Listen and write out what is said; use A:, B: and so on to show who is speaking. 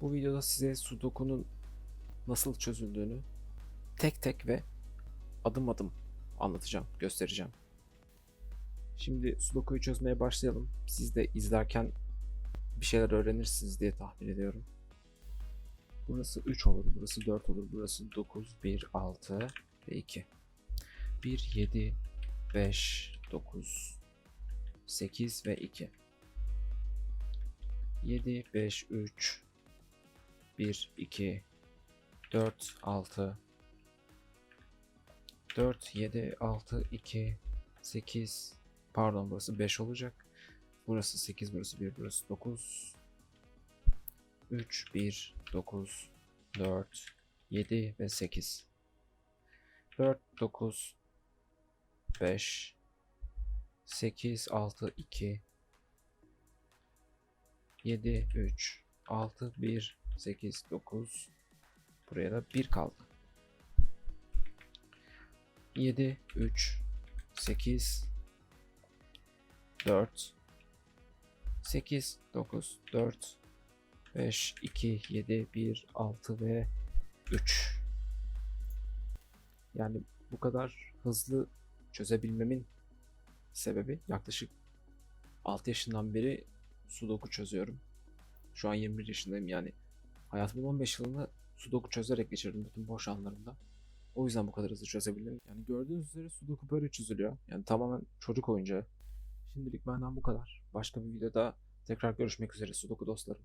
A: Bu videoda size Sudoku'nun nasıl çözüldüğünü tek tek ve adım adım anlatacağım, göstereceğim. Şimdi Sudoku'yu çözmeye başlayalım. Siz de izlerken bir şeyler öğrenirsiniz diye tahmin ediyorum. Burası 3 olur, burası 4 olur, burası 9, 1, 6 ve 2. 1, 7, 5, 9, 8 ve 2. 7, 5, 3, 1, 2, 4, 6, 4, 7, 6, 2, 8, pardon burası 5 olacak. Burası 8, burası 1, burası 9, 3, 1, 9, 4, 7 ve 8. 4, 9, 5, 8, 6, 2, 7, 3, 6, 1, 8, 9. Buraya da 1 kaldı. 7, 3, 8, 4, 8, 9, 4, 5, 2, 7, 1, 6 ve 3. Yani bu kadar hızlı çözebilmemin sebebi yaklaşık 6 yaşından beri Sudoku çözüyorum. Şu an 21 yaşındayım yani. Hayatımın 15 yılını Sudoku çözerek geçirdim bütün boş anlarımda. O yüzden bu kadar hızlı çözebildim. Yani gördüğünüz üzere Sudoku böyle çözülüyor. Yani tamamen çocuk oyuncağı. Şimdilik benden bu kadar. Başka bir videoda tekrar görüşmek üzere Sudoku dostlarım.